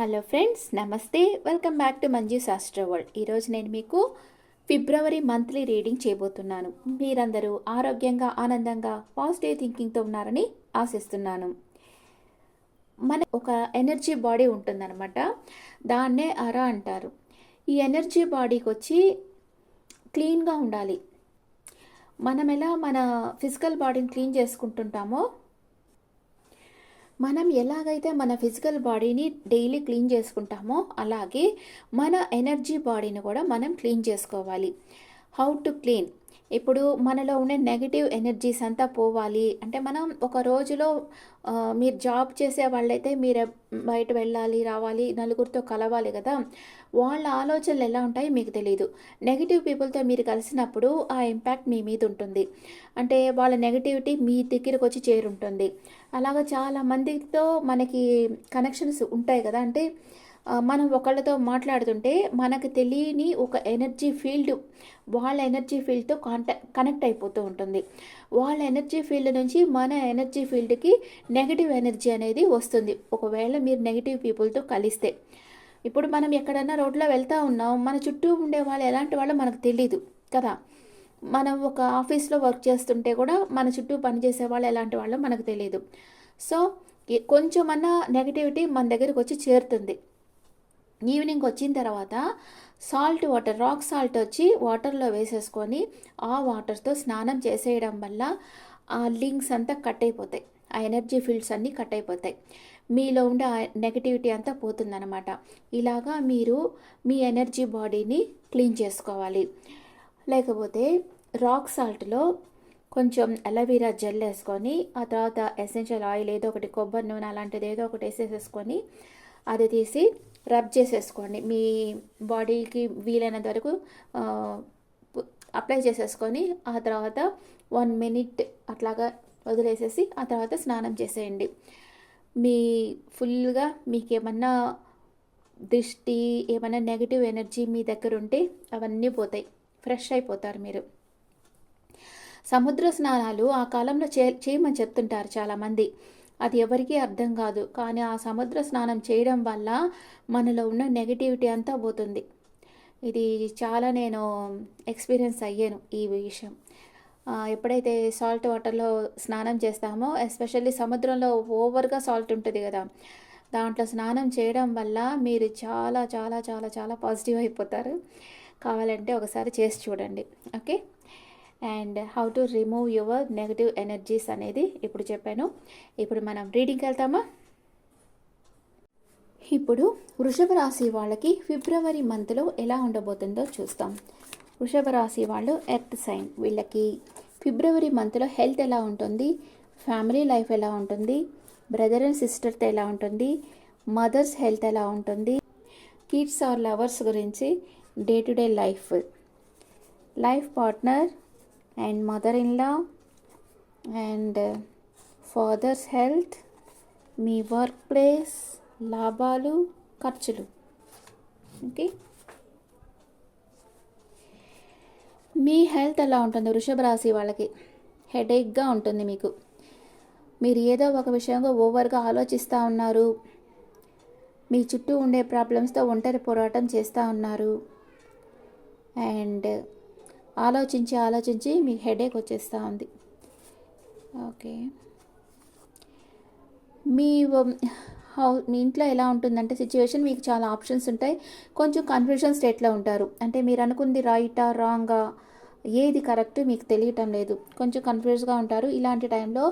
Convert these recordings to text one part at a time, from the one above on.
Hello friends నమస్తే. Welcome back to Manju Shastra world ఈరోజు నేను మీకు ఫిబ్రవరి మంత్లీ రీడింగ్ చేయబోతున్నాను. మీరందరూ ఆరోగ్యంగా ఆనందంగా పాజిటివ్ థింకింగ్తో ఉన్నారని ఆశిస్తున్నాను. మన ఒక ఎనర్జీ బాడీ ఉంటుందన్నమాట. దాన్నే అరా అంటారు. ఈ ఎనర్జీ బాడీకి వచ్చి క్లీన్గా ఉండాలి. మనం ఎలా మన ఫిజికల్ బాడీని క్లీన్ చేసుకుంటుంటామో మనం ఎలాగైతే మన ఫిజికల్ బాడీని డైలీ క్లీన్ చేసుకుంటామో అలాగే మన ఎనర్జీ బాడీని కూడా మనం క్లీన్ చేసుకోవాలి. How to clean? ఇప్పుడు మనలో ఉండే నెగిటివ్ ఎనర్జీస్ అంతా పోవాలి. అంటే మనం ఒక రోజులో మీరు జాబ్ చేసే వాళ్ళైతే మీరు బయట వెళ్ళాలి రావాలి నలుగురితో కలవాలి కదా. వాళ్ళ ఆలోచనలు ఎలా ఉంటాయో మీకు తెలియదు నెగిటివ్ పీపుల్తో మీరు కలిసినప్పుడు ఆ ఇంపాక్ట్ మీ మీద ఉంటుంది. అంటే వాళ్ళ నెగిటివిటీ మీ దగ్గరకు వచ్చి చేరుంటుంది. అలాగా చాలా మందితో మనకి కనెక్షన్స్ ఉంటాయి కదా. అంటే మనం ఒకళ్ళతో మాట్లాడుతుంటే మనకు తెలియని ఒక ఎనర్జీ ఫీల్డ్ వాళ్ళ ఎనర్జీ ఫీల్డ్తో కాంటాక్ట్ కనెక్ట్ అయిపోతూ ఉంటుంది. వాళ్ళ ఎనర్జీ ఫీల్డ్ నుంచి మన ఎనర్జీ ఫీల్డ్కి నెగిటివ్ ఎనర్జీ అనేది వస్తుంది. ఒకవేళ మీరు నెగిటివ్ పీపుల్తో కలిస్తే. ఇప్పుడు మనం ఎక్కడన్నా రోడ్లో వెళ్తూ ఉన్నాం మన చుట్టూ ఉండే వాళ్ళు ఎలాంటి వాళ్ళో మనకు తెలియదు కదా. మనం ఒక ఆఫీస్లో వర్క్ చేస్తుంటే కూడా మన చుట్టూ పనిచేసే వాళ్ళు ఎలాంటి వాళ్ళో మనకు తెలియదు సో కొంచెమన్నా నెగిటివిటీ మన దగ్గరికి వచ్చి చేరుతుంది. ఈవినింగ్ వచ్చిన తర్వాత సాల్ట్ వాటర్ రాక్ సాల్ట్ వచ్చి వాటర్లో వేసేసుకొని ఆ వాటర్తో స్నానం చేసేయడం వల్ల ఆ లింక్స్ అంతా కట్ అయిపోతాయి. ఆ ఎనర్జీ ఫీల్డ్స్ అన్నీ కట్ అయిపోతాయి. మీలో ఉండే నెగటివిటీ అంతా పోతుందన్నమాట. ఇలాగా మీరు మీ ఎనర్జీ బాడీని క్లీన్ చేసుకోవాలి. లేకపోతే రాక్ సాల్ట్లో కొంచెం అలవీరా జెల్ వేసుకొని ఆ తర్వాత ఎసెన్షియల్ ఆయిల్ ఏదో ఒకటి కొబ్బరి నూనె అలాంటిది ఏదో ఒకటి వేసేసేసుకొని అది తీసి రబ్ చేసేసుకోండి. మీ బాడీకి వీలైనంత వరకు అప్లై చేసేసుకొని ఆ తర్వాత వన్ మినిట్ అట్లాగా వదిలేసేసి ఆ తర్వాత స్నానం చేసేయండి. మీ ఫుల్గా మీకు ఏమన్నా దృష్టి ఏమైనా నెగిటివ్ ఎనర్జీ మీ దగ్గర ఉంటే అవన్నీ పోతాయి. ఫ్రెష్ అయిపోతారు మీరు. సముద్ర స్నానాలు ఆ కాలంలో చే చేయమని చెప్తుంటారు చాలామంది. అది ఎవరికీ అర్థం కాదు. కానీ ఆ సముద్ర స్నానం చేయడం వల్ల మనలో ఉన్న నెగిటివిటీ అంతా పోతుంది. ఇది చాలా నేను ఎక్స్పీరియన్స్ అయ్యాను ఈ విషయం. ఎప్పుడైతే సాల్ట్ వాటర్లో స్నానం చేస్తామో ఎస్పెషల్లీ సముద్రంలో ఓవర్గా సాల్ట్ ఉంటుంది కదా దాంట్లో స్నానం చేయడం వల్ల మీరు చాలా చాలా చాలా చాలా పాజిటివ్ అయిపోతారు. కావాలంటే ఒకసారి చేసి చూడండి. Okay and how to remove your negative energies అనేది ఇప్పుడు చెప్పాను. ఇప్పుడు మనం రీడింగ్కి వెళ్తామా? ఇప్పుడు వృషభ రాశి వాళ్ళకి ఫిబ్రవరి మంత్లో ఎలా ఉండబోతుందో చూస్తాం. వృషభ రాశి వాళ్ళు ఎర్త్ సైన్ వీళ్ళకి ఫిబ్రవరి మంత్లో హెల్త్ ఎలా ఉంటుంది? ఫ్యామిలీ లైఫ్ ఎలా ఉంటుంది? బ్రదర్ అండ్ సిస్టర్తో ఎలా ఉంటుంది? మదర్స్ హెల్త్ ఎలా ఉంటుంది? కిడ్స్ ఆర్ లవర్స్ గురించి day to day life. Life partner and mother in law and fathers health me work place లాభాలు ఖర్చులు. ఓకే? మీ హెల్త్ ఎలా ఉంటుంది? వృషభ రాశి వాళ్ళకి హెడేక్గా ఉంటుంది మీకు. మీరు ఏదో ఒక విషయంగా ఓవర్గా ఆలోచిస్తూ ఉన్నారు. మీ చుట్టూ ఉండే ప్రాబ్లమ్స్తో ఒంటరి పోరాటం చేస్తూ ఉన్నారు. అండ్ ఆలోచించి ఆలోచించి మీకు హెడేక్ వచ్చేస్తూ ఉంది. ఓకే. మీ హౌ మీ ఇంట్లో ఎలా ఉంటుందంటే సిచ్యువేషన్ మీకు చాలా ఆప్షన్స్ ఉంటాయి. కొంచెం కన్ఫ్యూజన్ స్టేట్లో ఉంటారు. అంటే మీరు అనుకుంది రైటా రాంగా ఏది కరెక్ట్ మీకు తెలియటం లేదు. కొంచెం కన్ఫ్యూజ్గా ఉంటారు. ఇలాంటి టైంలో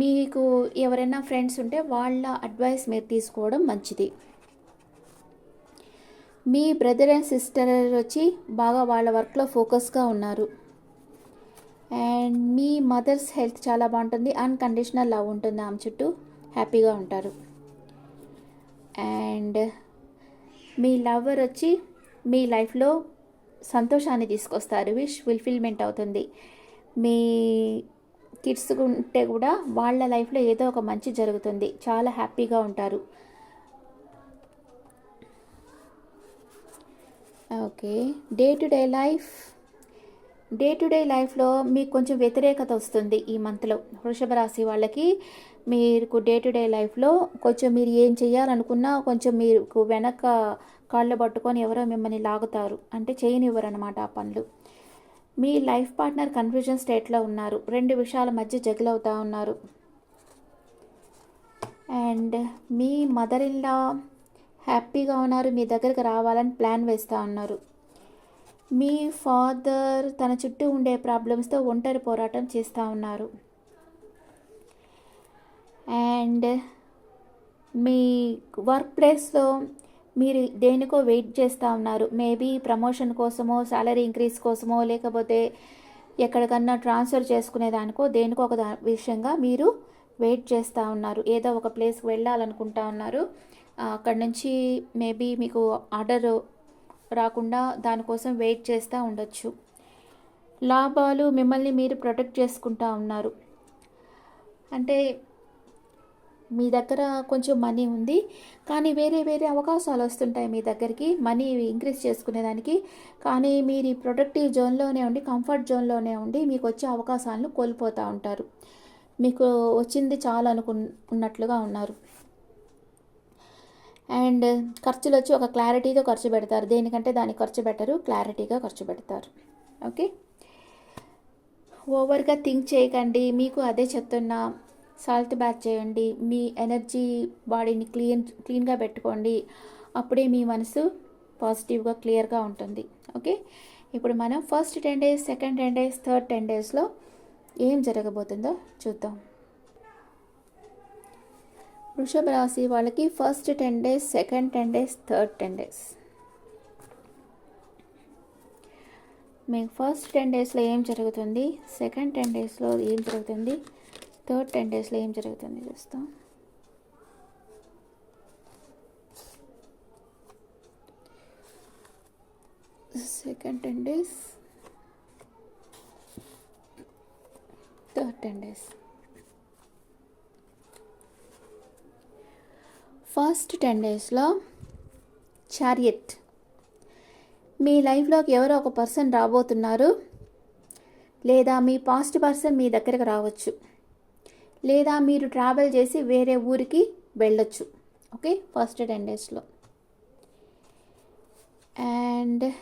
మీకు ఎవరైనా ఫ్రెండ్స్ ఉంటే వాళ్ళ అడ్వైస్ మీరు తీసుకోవడం మంచిది. మీ బ్రదర్ అండ్ సిస్టర్ వచ్చి బాగా వాళ్ళ వర్క్లో ఫోకస్గా ఉన్నారు. అండ్ మీ మదర్స్ హెల్త్ చాలా బాగుంటుంది. అన్కండిషనల్ లవ్ ఉంటుంది ఆమె చుట్టూ. హ్యాపీగా ఉంటారు. అండ్ మీ లవర్ వచ్చి మీ లైఫ్లో సంతోషాన్ని తీసుకొస్తారు. విష్ ఫుల్ఫిల్మెంట్ అవుతుంది. మీ కిడ్స్ ఉంటే కూడా వాళ్ళ లైఫ్లో ఏదో ఒక మంచి జరుగుతుంది. చాలా హ్యాపీగా ఉంటారు. Okay. Day to day life day to day లైఫ్లో మీకు కొంచెం వ్యతిరేకత వస్తుంది ఈ మంత్లో వృషభ రాశి వాళ్ళకి మీకు డే టు డే లైఫ్లో కొంచెం మీరు ఏం చేయాలనుకున్నా కొంచెం మీకు వెనక కాళ్ళు పట్టుకొని ఎవరో మిమ్మల్ని లాగుతారు. అంటే చేయనివ్వరు అనమాట ఆ పనులు. మీ లైఫ్ పార్ట్నర్ కన్ఫ్యూజన్ స్టేట్లో ఉన్నారు. రెండు విషయాల మధ్య జగిలవుతూ ఉన్నారు. అండ్ మీ మదర్ ఇన్లా హ్యాపీగా ఉన్నారు మీ దగ్గరికి రావాలని ప్లాన్ వేస్తూ ఉన్నారు మీ ఫాదర్ తన చుట్టూ ఉండే ప్రాబ్లమ్స్తో ఒంటరి పోరాటం చేస్తూ ఉన్నారు. అండ్ మీ వర్క్ ప్లేస్లో మీరు దేనికో వెయిట్ చేస్తూ ఉన్నారు. మేబీ ప్రమోషన్ కోసమో సాలరీ ఇంక్రీజ్ కోసమో లేకపోతే ఎక్కడికన్నా ట్రాన్స్ఫర్ చేసుకునే దానికో దేనికో ఒక విషయంగా మీరు వెయిట్ చేస్తూ ఉన్నారు. ఏదో ఒక ప్లేస్కి వెళ్ళాలనుకుంటా ఉన్నారు. అక్కడ నుంచి మేబీ మీకు ఆర్డర్ రాకుండా దానికోసం వెయిట్ చేస్తూ ఉండొచ్చు. లాభాలు మిమ్మల్ని మీరు ప్రొటెక్ట్ చేసుకుంటా ఉన్నారు. అంటే మీ దగ్గర కొంచెం మనీ ఉంది. కానీ వేరే వేరే అవకాశాలు వస్తుంటాయి మీ దగ్గరికి. మనీ ఇంక్రీజ్ చేసుకునేదానికి. కానీ మీరు ఈ ప్రొడక్టివ్ జోన్లోనే ఉండి కంఫర్ట్ జోన్లోనే ఉండి మీకు వచ్చే అవకాశాలను కోల్పోతూ ఉంటారు. మీకు వచ్చింది చాలు అనుకున్నట్లుగా ఉన్నారు. అండ్ ఖర్చులు వచ్చి ఒక క్లారిటీతో ఖర్చు పెడతారు. దేనికంటే దానికి ఖర్చు పెట్టరు క్లారిటీగా ఖర్చు పెడతారు. ఓకే? ఓవర్గా థింక్ చేయకండి. మీకు అదే చెప్తున్నా. సాల్ట్ బ్యాచ్ చేయండి. మీ ఎనర్జీ బాడీని క్లీన్ క్లీన్గా పెట్టుకోండి. అప్పుడే మీ మనసు పాజిటివ్గా క్లియర్గా ఉంటుంది. ఓకే? ఇప్పుడు మనం first ten days second ten days third ten డేస్లో ఏం జరగబోతుందో చూద్దాం. వృషభ రాశి వాళ్ళకి first ten days second ten days third ten days మీకు ఫస్ట్ టెన్ డేస్లో ఏం జరుగుతుంది? సెకండ్ టెన్ డేస్లో ఏం జరుగుతుంది? థర్డ్ టెన్ డేస్లో ఏం జరుగుతుంది చూస్తాం. Second ten days ten days first ten డేస్లో చారియట్ మీ లైఫ్లోకి ఎవరో ఒక పర్సన్ రాబోతున్నారు. లేదా మీ పాస్ట్ పర్సన్ మీ దగ్గరకు రావచ్చు. లేదా మీరు ట్రావెల్ చేసి వేరే ఊరికి వెళ్ళొచ్చు. ఓకే ఫస్ట్ టెన్ డేస్లో అండ్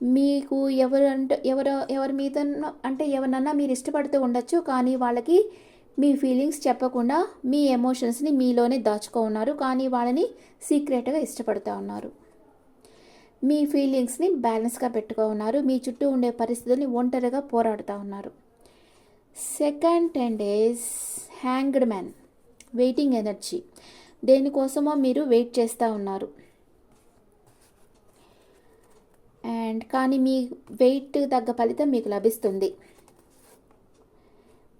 మీకు ఎవరు అంటే ఎవరు ఎవరి మీద అంటే ఎవరినన్నా మీరు ఇష్టపడుతూ ఉండొచ్చు కానీ వాళ్ళకి మీ ఫీలింగ్స్ చెప్పకుండా మీ ఎమోషన్స్ని మీలోనే దాచుకో ఉన్నారు కానీ వాళ్ళని సీక్రెట్గా ఇష్టపడుతూ ఉన్నారు. మీ ఫీలింగ్స్ని బ్యాలెన్స్గా పెట్టుకో ఉన్నారు మీ చుట్టూ ఉండే పరిస్థితుల్ని ఒంటరిగా పోరాడుతూ ఉన్నారు. Second ten days hanged man waiting energy దేనికోసమో మీరు వెయిట్ చేస్తూ ఉన్నారు. అండ్ కానీ మీ వెయిట్ తగ్గ ఫలితం మీకు లభిస్తుంది.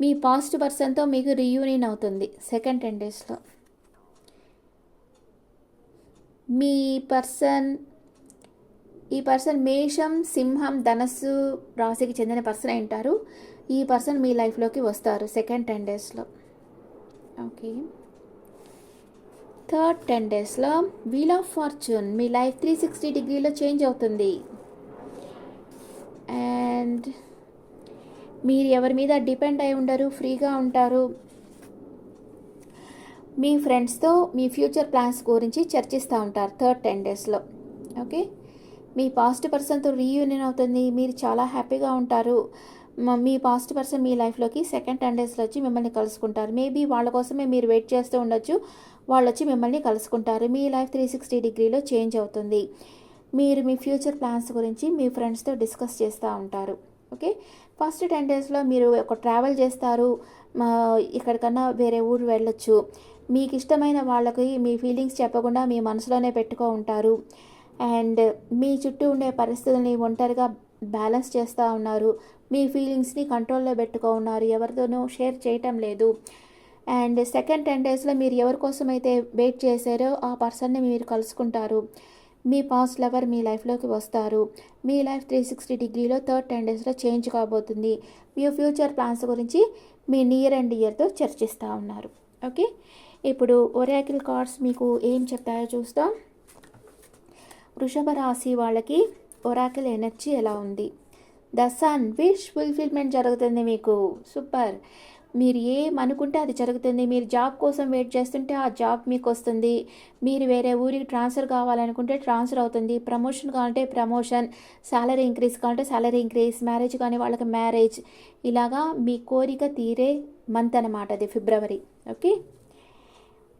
మీ పాస్ట్ పర్సన్తో మీకు రీయూనియన్ అవుతుంది సెకండ్ టెన్ డేస్లో. మీ పర్సన్ ఈ పర్సన్ మేషం సింహం ధనస్సు రాశికి చెందిన పర్సన్ అంటారు ఉంటారు. ఈ పర్సన్ మీ లైఫ్లోకి వస్తారు సెకండ్ టెన్ డేస్లో. ఓకే. థర్డ్ టెన్ డేస్లో వీల్ ఆఫ్ ఫార్చ్యూన్. మీ లైఫ్ త్రీ సిక్స్టీ డిగ్రీలో చేంజ్ అవుతుంది. అండ్ మీరు ఎవరి మీద డిపెండ్ అయి ఉండరు ఫ్రీగా ఉంటారు. మీ ఫ్రెండ్స్తో మీ ఫ్యూచర్ ప్లాన్స్ గురించి చర్చిస్తూ ఉంటారు థర్డ్ టెన్ డేస్లో. ఓకే? మీ పాస్ట్ పర్సన్తో రీయూనియన్ అవుతుంది మీరు చాలా హ్యాపీగా ఉంటారు. మీ పాస్ట్ పర్సన్ మీ లైఫ్లోకి సెకండ్ టెన్ డేస్లో వచ్చి మిమ్మల్ని కలుసుకుంటారు. మేబీ వాళ్ళ కోసమే మీరు వెయిట్ చేస్తూ ఉండొచ్చు వాళ్ళు వచ్చి మిమ్మల్ని కలుసుకుంటారు. మీ లైఫ్ త్రీ సిక్స్టీ డిగ్రీలో చేంజ్ అవుతుంది. మీరు మీ ఫ్యూచర్ ప్లాన్స్ గురించి మీ ఫ్రెండ్స్తో డిస్కస్ చేస్తూ ఉంటారు. ఓకే? ఫస్ట్ టెన్ డేస్లో మీరు ఒక ట్రావెల్ చేస్తారు. మా వేరే ఊరు వెళ్ళొచ్చు. మీకు ఇష్టమైన వాళ్ళకి మీ ఫీలింగ్స్ చెప్పకుండా మీ మనసులోనే పెట్టుకో ఉంటారు. అండ్ మీ చుట్టూ ఉండే పరిస్థితుల్ని ఒంటరిగా బ్యాలెన్స్ చేస్తూ ఉన్నారు. మీ ఫీలింగ్స్ని కంట్రోల్లో పెట్టుకో ఉన్నారు. ఎవరితోనూ షేర్ చేయటం లేదు. అండ్ సెకండ్ టెన్ డేస్లో మీరు ఎవరి కోసం అయితే వెయిట్ చేశారో ఆ పర్సన్ని మీరు కలుసుకుంటారు. మీ పాస్ట్ లవర్ మీ లైఫ్లోకి వస్తారు. మీ లైఫ్ త్రీ సిక్స్టీ డిగ్రీలో థర్డ్ టెన్ డేస్లో చేంజ్ కాబోతుంది. మీ ఫ్యూచర్ ప్లాన్స్ గురించి మీ నియర్ అండ్ ఇయర్తో చర్చిస్తూ ఉన్నారు. ఓకే ఇప్పుడు ఒరాకిల్ కార్డ్స్ మీకు ఏం చెప్తాయో చూస్తాం. వృషభ రాశి వాళ్ళకి ఒరాకిల్ ఎనర్జీ ఎలా ఉంది? ద సన్ విష్ ఫుల్ఫిల్మెంట్ జరుగుతుంది మీకు. సూపర్ మీరు ఏమనుకుంటే అది జరుగుతుంది. మీరు జాబ్ కోసం వెయిట్ చేస్తుంటే ఆ జాబ్ మీకు వస్తుంది. మీరు వేరే ఊరికి ట్రాన్స్ఫర్ కావాలనుకుంటే ట్రాన్స్ఫర్ అవుతుంది. ప్రమోషన్ కావాలంటే ప్రమోషన్ సాలరీ ఇంక్రీజ్ కావాలంటే సాలరీ ఇంక్రీజ్ మ్యారేజ్ కానీ వాళ్ళకి మ్యారేజ్. ఇలాగా మీ కోరిక తీరే మంత్ అనమాట అది February. Okay?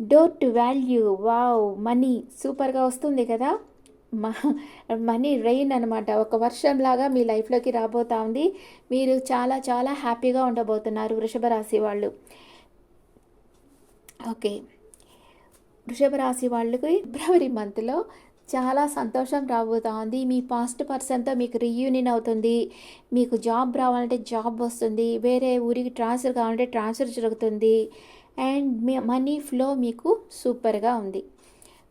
Door to value. Wow! Money! సూపర్గా వస్తుంది కదా? మనీ రెయిన్ అనమాట ఒక వర్షంలాగా మీ లైఫ్లోకి రాబోతా ఉంది. మీరు చాలా చాలా హ్యాపీగా ఉండబోతున్నారు వృషభ రాశి వాళ్ళు. ఓకే. వృషభ రాశి వాళ్ళకి ఫిబ్రవరి మంత్లో చాలా సంతోషం రాబోతా ఉంది. మీ పాస్ట్ పర్సన్తో మీకు రీయూనియన్ అవుతుంది. మీకు జాబ్ రావాలంటే జాబ్ వస్తుంది. వేరే ఊరికి ట్రాన్స్ఫర్ కావాలంటే ట్రాన్స్ఫర్ జరుగుతుంది. అండ్ మీ మనీ ఫ్లో మీకు సూపర్గా ఉంది.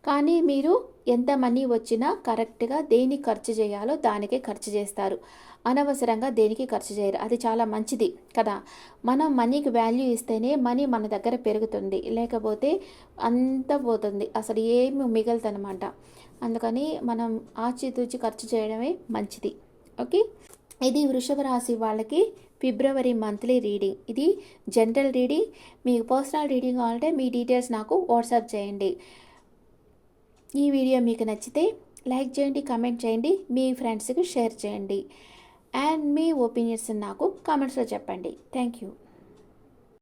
కానీ మీరు ఎంత మనీ వచ్చినా కరెక్ట్గా దేని ఖర్చు చేయాలో దానికే ఖర్చు చేస్తారు. అనవసరంగా దేనికి ఖర్చు చేయరు. అది చాలా మంచిది కదా. మనం మనీకి వాల్యూ ఇస్తేనే మనీ మన దగ్గర పెరుగుతుంది. లేకపోతే అంత పోతుంది. అసలు ఏమి మిగలదనమాట అందుకని మనం ఆచితూచి ఖర్చు చేయడమే మంచిది. ఓకే? ఇది వృషభ రాశి వాళ్ళకి ఫిబ్రవరి మంత్లీ రీడింగ్. ఇది జనరల్ రీడింగ్. మీకు పర్సనల్ రీడింగ్ కావాలంటే మీ డీటెయిల్స్ నాకు వాట్సాప్ చేయండి. ఈ వీడియో మీకు నచ్చితే లైక్ చేయండి కమెంట్ చేయండి మీ ఫ్రెండ్స్కి షేర్ చేయండి. అండ్ మీ ఒపీనియన్స్ నాకు కామెంట్స్లో చెప్పండి. Thank you